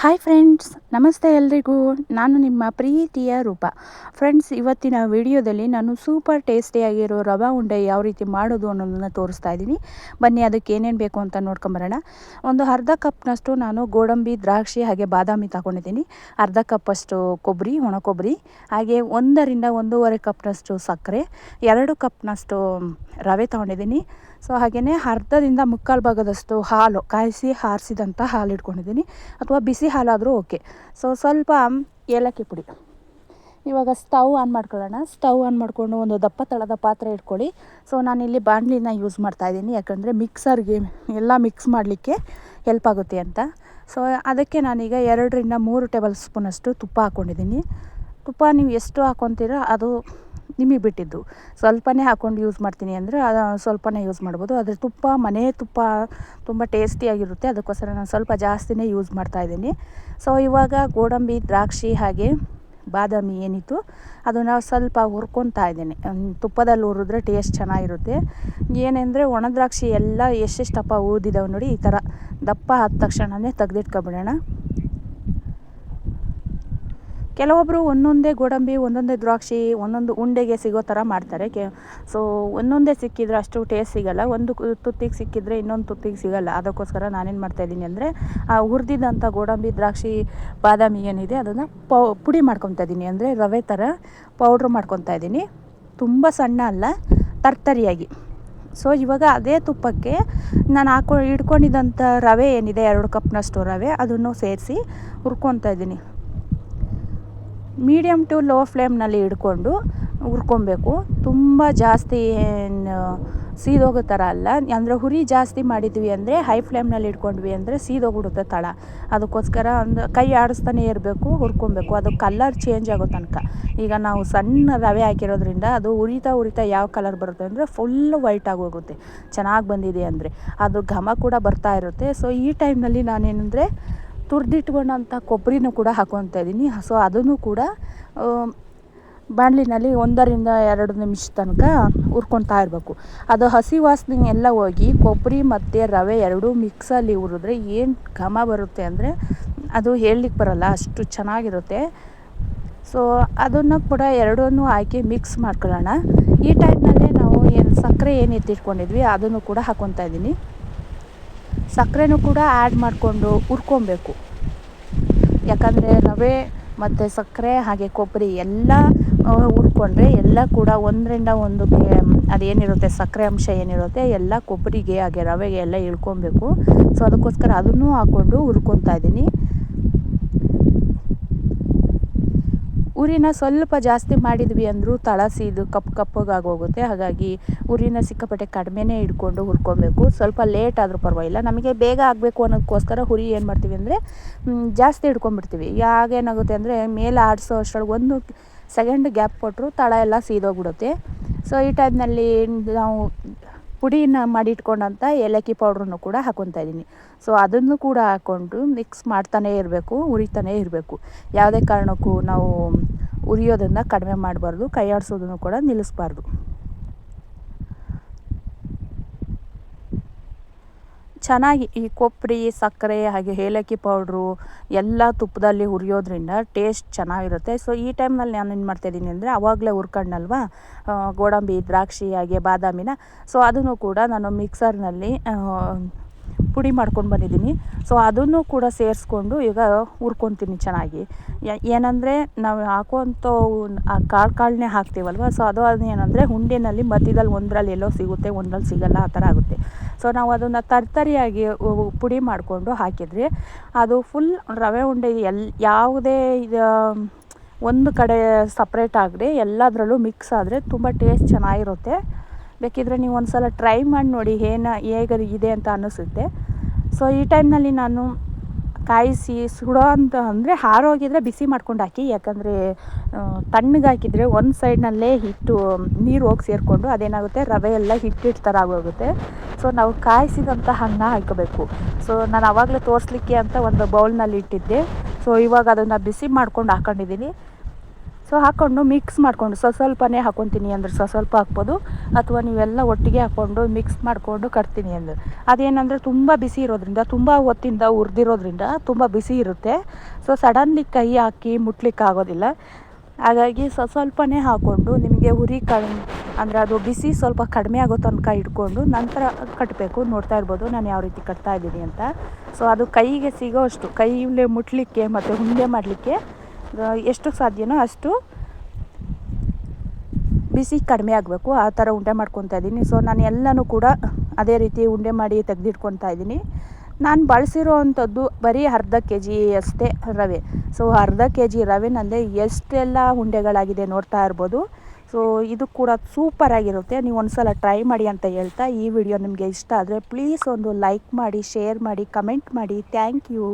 Hi friends ನಮಸ್ತೆ ಎಲ್ರಿಗೂ. ನಾನು ನಿಮ್ಮ ಪ್ರೀತಿಯ ರೂಪ. ಫ್ರೆಂಡ್ಸ್ ಇವತ್ತಿನ ವಿಡಿಯೋದಲ್ಲಿ ನಾನು ಸೂಪರ್ ಟೇಸ್ಟಿಯಾಗಿರೋ ರವಾ ಉಂಡೆ ಯಾವ ರೀತಿ ಮಾಡೋದು ಅನ್ನೋದನ್ನು ತೋರಿಸ್ತಾ ಇದ್ದೀನಿ. ಬನ್ನಿ, ಅದಕ್ಕೆ ಏನೇನು ಬೇಕು ಅಂತ ನೋಡ್ಕೊಂಬರೋಣ ಒಂದು ಅರ್ಧ ಕಪ್ನಷ್ಟು ನಾನು ಗೋಡಂಬಿ, ದ್ರಾಕ್ಷಿ ಹಾಗೆ ಬಾದಾಮಿ ತಗೊಂಡಿದ್ದೀನಿ. ಅರ್ಧ ಕಪ್ಪಷ್ಟು ಕೊಬ್ಬರಿ, ಒಣ ಕೊಬ್ಬರಿ, ಹಾಗೆ ಒಂದರಿಂದ ಒಂದೂವರೆ ಕಪ್ನಷ್ಟು ಸಕ್ಕರೆ, ಎರಡು ಕಪ್ನಷ್ಟು ರವೆ ತೊಗೊಂಡಿದ್ದೀನಿ. ಸೊ ಹಾಗೆಯೇ ಅರ್ಧದಿಂದ ಮುಕ್ಕಾಲು ಭಾಗದಷ್ಟು ಹಾಲು ಕಾಯಿಸಿ ಹಾರಿಸಿದಂಥ ಹಾಲು ಇಟ್ಕೊಂಡಿದ್ದೀನಿ ಅಥವಾ ಬಿಸಿ ಹಾಲಾದರೂ ಓಕೆ. ಸೊ ಸ್ವಲ್ಪ ಏಲಕ್ಕಿ ಪುಡಿ. ಇವಾಗ ಸ್ಟವ್ ಆನ್ ಮಾಡ್ಕೊಳ್ಳೋಣ. ಸ್ಟವ್ ಆನ್ ಮಾಡಿಕೊಂಡು ಒಂದು ದಪ್ಪ ತಳದ ಪಾತ್ರೆ ಇಟ್ಕೊಳ್ಳಿ. ಸೊ ನಾನಿಲ್ಲಿ ಬಾಣಲಿನ ಯೂಸ್ ಮಾಡ್ತಾಯಿದ್ದೀನಿ ಯಾಕಂದರೆ ಮಿಕ್ಸರ್ಗೆ ಎಲ್ಲ ಮಿಕ್ಸ್ ಮಾಡಲಿಕ್ಕೆ ಹೆಲ್ಪ್ ಆಗುತ್ತೆ ಅಂತ. ಸೊ ಅದಕ್ಕೆ ನಾನೀಗ ಎರಡರಿಂದ ಮೂರು ಟೇಬಲ್ ಸ್ಪೂನಷ್ಟು ತುಪ್ಪ ಹಾಕ್ಕೊಂಡಿದ್ದೀನಿ ತುಪ್ಪ ನೀವು ಎಷ್ಟು ಹಾಕ್ಕೊತೀರೋ ಅದು ನಿಮಗೆ ಬಿಟ್ಟಿದ್ದು. ಸ್ವಲ್ಪನೇ ಹಾಕ್ಕೊಂಡು ಯೂಸ್ ಮಾಡ್ತೀನಿ ಅಂದರೆ ಸ್ವಲ್ಪನೇ ಯೂಸ್ ಮಾಡ್ಬೋದು. ಆದರೆ ತುಪ್ಪ, ಮನೆ ತುಪ್ಪ ತುಂಬ ಟೇಸ್ಟಿಯಾಗಿರುತ್ತೆ ಅದಕ್ಕೋಸ್ಕರ ನಾನು ಸ್ವಲ್ಪ ಜಾಸ್ತಿನೇ ಯೂಸ್ ಮಾಡ್ತಾಯಿದ್ದೀನಿ ಸೊ ಇವಾಗ ಗೋಡಂಬಿ, ದ್ರಾಕ್ಷಿ ಹಾಗೆ ಬಾದಾಮಿ ಏನಿತ್ತು, ಅದನ್ನು ಸ್ವಲ್ಪ ಹುರ್ಕೊತಾ ಇದ್ದೀನಿ. ತುಪ್ಪದಲ್ಲಿ ಹುರಿದ್ರೆ ಟೇಸ್ಟ್ ಚೆನ್ನಾಗಿರುತ್ತೆ. ಏನೆಂದರೆ ಒಣ ದ್ರಾಕ್ಷಿ ಎಲ್ಲ ಎಷ್ಟೆಷ್ಟಪ್ಪ ಊದಿದಾವೆ ನೋಡಿ, ಈ ಥರ ದಪ್ಪ ಆದ ತಕ್ಷಣವೇ ತೆಗೆದಿಟ್ಕೊಬಿಡೋಣ. ಕೆಲವೊಬ್ಬರು ಒಂದೊಂದೇ ಗೋಡಂಬಿ, ಒಂದೊಂದೇ ದ್ರಾಕ್ಷಿ, ಒಂದೊಂದು ಉಂಡೆಗೆ ಸಿಗೋ ಥರ ಮಾಡ್ತಾರೆ. ಕೆ, ಸೊ, ಒಂದೊಂದೇ ಸಿಕ್ಕಿದ್ರೆ ಅಷ್ಟು ಟೇಸ್ಟ್ ಸಿಗೋಲ್ಲ. ಒಂದು ತುತ್ತಿಗೆ ಸಿಕ್ಕಿದ್ರೆ ಇನ್ನೊಂದು ತುತ್ತಿಗೆ ಸಿಗೋಲ್ಲ. ಅದಕ್ಕೋಸ್ಕರ ನಾನೇನು ಮಾಡ್ತಾಯಿದ್ದೀನಿ ಅಂದರೆ, ಆ ಹುರಿದಿದ್ದಂಥ ಗೋಡಂಬಿ, ದ್ರಾಕ್ಷಿ, ಬಾದಾಮಿ ಏನಿದೆ ಅದನ್ನು ಪೌ, ಪುಡಿ ಮಾಡ್ಕೊತಾ ಇದ್ದೀನಿ. ಅಂದರೆ ರವೆ ಥರ ಪೌಡ್ರ್ ಮಾಡ್ಕೊತಾ ಇದ್ದೀನಿ. ತುಂಬ ಸಣ್ಣ ಅಲ್ಲ, ತರ್ತರಿಯಾಗಿ. ಸೊ, ಇವಾಗ ಅದೇ ತುಪ್ಪಕ್ಕೆ ನಾನು ಹಾಕೊ ಇಟ್ಕೊಂಡಿದ್ದಂಥ ರವೆ ಏನಿದೆ, ಎರಡು ಕಪ್ನಷ್ಟು ರವೆ, ಅದನ್ನು ಸೇರಿಸಿ ಹುರ್ಕೊತಾ ಇದ್ದೀನಿ. ಮೀಡಿಯಮ್ ಟು ಲೋ ಫ್ಲೇಮ್ನಲ್ಲಿ ಇಡ್ಕೊಂಡು ಹುರ್ಕೊಬೇಕು. ತುಂಬ ಜಾಸ್ತಿ ಏನು ಸೀದೋಗೋ ಥರ ಅಲ್ಲ. ಅಂದರೆ ಹುರಿ ಜಾಸ್ತಿ ಮಾಡಿದ್ವಿ ಅಂದರೆ ಹೈ ಫ್ಲೇಮ್ನಲ್ಲಿ ಇಟ್ಕೊಂಡ್ವಿ ಅಂದರೆ ಸೀದೋಗ್ಬಿಡುತ್ತೆ ತಳ. ಅದಕ್ಕೋಸ್ಕರ ಒಂದು ಕೈ ಆಡಿಸ್ತಾನೆ ಇರಬೇಕು, ಹುರ್ಕೊಬೇಕು. ಅದು ಕಲರ್ ಚೇಂಜ್ ಆಗೋ ತನಕ. ಈಗ ನಾವು ಸಣ್ಣ ರವೆ ಹಾಕಿರೋದ್ರಿಂದ ಅದು ಉರಿತಾ ಉರಿತಾ ಯಾವ ಕಲರ್ ಬರುತ್ತೆ ಅಂದರೆ ಫುಲ್ಲು ವೈಟ್ ಆಗೋಗುತ್ತೆ ಚೆನ್ನಾಗಿ ಬಂದಿದೆ ಅಂದರೆ. ಅದು ಘಮ ಕೂಡ ಬರ್ತಾ ಇರುತ್ತೆ. ಸೊ ಈ ಟೈಮ್ನಲ್ಲಿ ನಾನೇನೆಂದರೆ ತುರಿದಿಟ್ಕೊಂಡಂಥ ಕೊಬ್ಬರಿನೂ ಕೂಡ ಹಾಕೊತಾ ಇದ್ದೀನಿ. ಸೊ, ಅದನ್ನು ಕೂಡ ಬಾಣಲಿನಲ್ಲಿ ಒಂದರಿಂದ ಎರಡು ನಿಮಿಷ ತನಕ ಹುರ್ಕೊತಾ ಇರಬೇಕು. ಅದು ಹಸಿ ವಾಸನೆ ಎಲ್ಲ ಹೋಗಿ ಕೊಬ್ಬರಿ ಮತ್ತು ರವೆ ಎರಡೂ ಮಿಕ್ಸಲ್ಲಿ ಹುರಿದ್ರೆ ಏನು ಘಮ ಬರುತ್ತೆ ಅಂದರೆ ಅದು ಹೇಳಲಿಕ್ಕೆ ಬರಲ್ಲ, ಅಷ್ಟು ಚೆನ್ನಾಗಿರುತ್ತೆ. ಸೊ, ಅದನ್ನು ಕೂಡ ಎರಡನ್ನೂ ಹಾಕಿ ಮಿಕ್ಸ್ ಮಾಡ್ಕೊಳ್ಳೋಣ. ಈ ಟೈಮ್ನಲ್ಲೇ ನಾವು ಏನು ಸಕ್ಕರೆ ಏನು ಎತ್ತಿಟ್ಕೊಂಡಿದ್ವಿ ಅದನ್ನು ಕೂಡ ಹಾಕೊತಾ ಇದ್ದೀನಿ. ಸಕ್ಕರೆನೂ ಕೂಡ ಆ್ಯಡ್ ಮಾಡಿಕೊಂಡು ಹುರ್ಕೊಬೇಕು. ಯಾಕಂದರೆ ರವೆ ಮತ್ತು ಸಕ್ಕರೆ ಹಾಗೆ ಕೊಬ್ಬರಿ ಎಲ್ಲ ಹುರ್ಕೊಂಡ್ರೆ ಎಲ್ಲ ಕೂಡ ಒಂದರಿಂದ ಒಂದಕ್ಕೆ, ಅದೇನಿರುತ್ತೆ ಸಕ್ಕರೆ ಅಂಶ ಏನಿರುತ್ತೆ, ಎಲ್ಲ ಕೊಬ್ಬರಿಗೆ ಹಾಗೆ ರವೆಗೆ ಎಲ್ಲ ಇಳ್ಕೊಬೇಕು. ಸೊ ಅದಕ್ಕೋಸ್ಕರ ಅದನ್ನು ಹಾಕ್ಕೊಂಡು ಹುರ್ಕೊತಾ ಇದ್ದೀನಿ. ಉರಿನ ಸ್ವಲ್ಪ ಜಾಸ್ತಿ ಮಾಡಿದ್ವಿ ಅಂದರೂ ತಳ ಇದು ಕಪ್ಪು ಕಪ್ಪಗಾಗೋಗುತ್ತೆ. ಹಾಗಾಗಿ ಉರಿನ ಸಿಕ್ಕಾಪಟ್ಟೆ ಕಡಿಮೆನೇ ಇಟ್ಕೊಂಡು ಹುರ್ಕೊಬೇಕು. ಸ್ವಲ್ಪ ಲೇಟ್ ಆದರೂ ಪರವಾಗಿಲ್ಲ. ನಮಗೆ ಬೇಗ ಆಗಬೇಕು ಅನ್ನೋದಕ್ಕೋಸ್ಕರ ಹುರಿ ಏನು ಮಾಡ್ತೀವಿ ಅಂದರೆ ಜಾಸ್ತಿ ಹಿಡ್ಕೊಂಬಿಡ್ತೀವಿ ಆಗೇನಾಗುತ್ತೆ ಅಂದರೆ, ಮೇಲೆ ಆಡಿಸೋ ಅಷ್ಟರೊಳಗೆ ಒಂದು ಸೆಕೆಂಡ್ ಗ್ಯಾಪ್ ಕೊಟ್ಟರು ತಳ ಎಲ್ಲ ಸೀದೋಗ್ಬಿಡುತ್ತೆ. ಸೊ ಈ ಟೈಮ್ನಲ್ಲಿ ನಾವು ಪುಡಿನ ಮಾಡಿ ಇಟ್ಕೊಂಡಂಥ ಏಲಕ್ಕಿ ಪೌಡ್ರನ್ನು ಕೂಡ ಹಾಕೊತಾ ಇದ್ದೀನಿ. ಸೊ ಅದನ್ನು ಕೂಡ ಹಾಕ್ಕೊಂಡು ಮಿಕ್ಸ್ ಮಾಡ್ತಾನೇ ಇರಬೇಕು ಉರಿತಾನೇ ಇರಬೇಕು. ಯಾವುದೇ ಕಾರಣಕ್ಕೂ ನಾವು ಉರಿಯೋದನ್ನು ಕಡಿಮೆ ಮಾಡಬಾರ್ದು ಕೈ ಆಡಿಸೋದನ್ನು ಕೂಡ ನಿಲ್ಲಿಸ್ಬಾರ್ದು. ಚೆನ್ನಾಗಿ ಈ ಕೊಬ್ಬರಿ ಸಕ್ಕರೆ, ಹಾಗೆ ಏಲಕ್ಕಿ ಪೌಡ್ರು ಎಲ್ಲ ತುಪ್ಪದಲ್ಲಿ ಹುರಿಯೋದ್ರಿಂದ ಟೇಸ್ಟ್ ಚೆನ್ನಾಗಿರುತ್ತೆ. ಸೊ ಈ ಟೈಮ್ನಲ್ಲಿ ನಾನು ಏನು ಮಾಡ್ತಾಯಿದ್ದೀನಿ ಅಂದರೆ ಆವಾಗಲೇ ಹುರ್ಕೊಂಡಲ್ವಾ? ಗೋಡಂಬಿ, ದ್ರಾಕ್ಷಿ, ಹಾಗೆ ಬಾದಾಮಿನ. ಸೊ ಅದನ್ನು ಕೂಡ ನಾನು ಮಿಕ್ಸರ್ನಲ್ಲಿ ಪುಡಿ ಮಾಡ್ಕೊಂಡು ಬಂದಿದ್ದೀನಿ. ಸೊ ಅದನ್ನು ಕೂಡ ಸೇರಿಸ್ಕೊಂಡು ಈಗ ಹುರ್ಕೊತೀನಿ ಚೆನ್ನಾಗಿ. ಏನಂದರೆ ನಾವು ಹಾಕುವಂಥ ಆ ಕಾಳು ಕಾಳನ್ನೇ ಹಾಕ್ತೀವಲ್ವ? ಸೊ ಅದು ಏನಂದರೆ ಹುಂಡಿನಲ್ಲಿ ಮಧ್ಯದಲ್ಲಿ ಒಂದರಲ್ಲಿ ಎಲ್ಲೋ ಸಿಗುತ್ತೆ, ಒಂದರಲ್ಲಿ ಸಿಗಲ್ಲ, ಆ ಥರ ಆಗುತ್ತೆ. ಸೊ ನಾವು ಅದನ್ನು ತರ್ತರಿಯಾಗಿ ಪುಡಿ ಮಾಡಿಕೊಂಡು ಹಾಕಿದರೆ ಅದು ಫುಲ್ ರವೆ ಉಂಡೆ ಎಲ್ಲಿ ಯಾವುದೇ ಒಂದು ಕಡೆ ಸಪ್ರೇಟ್ ಆಗದೆ ಎಲ್ಲದರಲ್ಲೂ ಮಿಕ್ಸ್ ಆದರೆ ತುಂಬ ಟೇಸ್ಟ್ ಚೆನ್ನಾಗಿರುತ್ತೆ. ಬೇಕಿದ್ರೆ ನೀವು ಒಂದು ಸಲ ಟ್ರೈ ಮಾಡಿ ನೋಡಿ ಏನು ಹೇಗೆ ಇದೆ ಅಂತ ಅನ್ನಿಸುತ್ತೆ. ಸೊ ಈ ಟೈಮ್ನಲ್ಲಿ ನಾನು ಕಾಯಿಸಿ ಸುಡೋ ಅಂತ ಅಂದರೆ ಹಾರೋಗಿದ್ರೆ ಬಿಸಿ ಮಾಡ್ಕೊಂಡು ಹಾಕಿ, ಯಾಕಂದರೆ ತಣ್ಣಗೆ ಹಾಕಿದರೆ ಒಂದು ಸೈಡ್ನಲ್ಲೇ ಹಿಟ್ಟು, ನೀರು ಹೋಗಿ ಸೇರಿಕೊಂಡು ಅದೇನಾಗುತ್ತೆ, ರವೆ ಎಲ್ಲ ಹಿಟ್ಟು ಹಿಟ್ಟು ಥರ ಆಗೋಗುತ್ತೆ. ಸೊ ನಾವು ಕಾಯಿಸಿದಂಥ ಅನ್ನ ಹಾಕಬೇಕು. ಸೊ ನಾನು ಆವಾಗಲೇ ತೋರಿಸ್ಲಿಕ್ಕೆ ಅಂತ ಒಂದು ಬೌಲ್ನಲ್ಲಿ ಇಟ್ಟಿದ್ದೆ. ಸೊ ಇವಾಗ ಅದನ್ನು ಬಿಸಿ ಮಾಡ್ಕೊಂಡು ಹಾಕೊಂಡಿದ್ದೀನಿ ಸೊ ಹಾಕ್ಕೊಂಡು ಮಿಕ್ಸ್ ಮಾಡಿಕೊಂಡು ಸ್ವಲ್ಪ ಸ್ವಲ್ಪನೇ ಹಾಕ್ಕೊತೀನಿ ಅಂದ್ರೆ ಸ್ವಲ್ಪ ಸ್ವಲ್ಪ ಹಾಕ್ಬೋದು. ಅಥವಾ ನೀವೆಲ್ಲ ಒಟ್ಟಿಗೆ ಹಾಕ್ಕೊಂಡು ಮಿಕ್ಸ್ ಮಾಡಿಕೊಂಡು ಕಟ್ತೀನಿ ಅಂದ್ರೆ. ಅದೇನಂದರೆ ತುಂಬ ಬಿಸಿ ಇರೋದ್ರಿಂದ, ತುಂಬ ಹೊತ್ತಿಂದ ಹುರಿದಿರೋದ್ರಿಂದ ತುಂಬ ಬಿಸಿ ಇರುತ್ತೆ. ಸೊ ಸಡನ್ಲಿ ಕೈ ಹಾಕಿ ಮುಟ್ಲಿಕ್ಕೆ ಆಗೋದಿಲ್ಲ. ಹಾಗಾಗಿ ಸ್ವಲ್ಪ ಸ್ವಲ್ಪನೇ ಹಾಕ್ಕೊಂಡು ನಿಮಗೆ ಉರಿ ಕಡಿಮೆ ಅಂದರೆ ಅದು ಬಿಸಿ ಸ್ವಲ್ಪ ಕಡಿಮೆ ಆಗೋ ತನಕ ಇಟ್ಕೊಂಡು ನಂತರ ಕಟ್ಟಬೇಕು ನೋಡ್ತಾ ಇರ್ಬೋದು ನಾನು ಯಾವ ರೀತಿ ಕಟ್ತಾ ಇದ್ದೀನಿ ಅಂತ. ಸೊ ಅದು ಕೈಗೆ ಸಿಗೋ ಅಷ್ಟು ಕೈಯಲ್ಲೇ ಮುಟ್ಲಿಕ್ಕೆ ಮತ್ತು ಉಂಡೆ ಮಾಡಲಿಕ್ಕೆ ಎಷ್ಟು ಸಾಧ್ಯನೋ ಅಷ್ಟು ಬಿಸಿ ಕಡಿಮೆ ಆಗಬೇಕು. ಆ ಥರ ಉಂಡೆ ಮಾಡ್ಕೊತಾ ಇದ್ದೀನಿ. ಸೊ ನಾನು ಎಲ್ಲನೂ ಕೂಡ ಅದೇ ರೀತಿ ಉಂಡೆ ಮಾಡಿ ತೆಗೆದಿಟ್ಕೊತಾ ಇದ್ದೀನಿ. ನಾನು ಬಳಸಿರೋ ಅಂಥದ್ದು ಬರೀ ಅರ್ಧ ಕೆ ಜಿ ಅಷ್ಟೇ ರವೆ. ಸೊ ಅರ್ಧ ಕೆ ಜಿ ರವೆನಲ್ಲೇ ಎಷ್ಟೆಲ್ಲ ಉಂಡೆಗಳಾಗಿದೆ ನೋಡ್ತಾ ಇರ್ಬೋದು. ಸೊ ಇದು ಕೂಡ ಸೂಪರಾಗಿರುತ್ತೆ ನೀವು ಒಂದು ಸಲ ಟ್ರೈ ಮಾಡಿ ಅಂತ ಹೇಳ್ತಾ ಈ ವಿಡಿಯೋ ನಿಮಗೆ ಇಷ್ಟ ಆದರೆ ಪ್ಲೀಸ್ ಒಂದು ಲೈಕ್ ಮಾಡಿ ಶೇರ್ ಮಾಡಿ ಕಮೆಂಟ್ ಮಾಡಿ. Thank you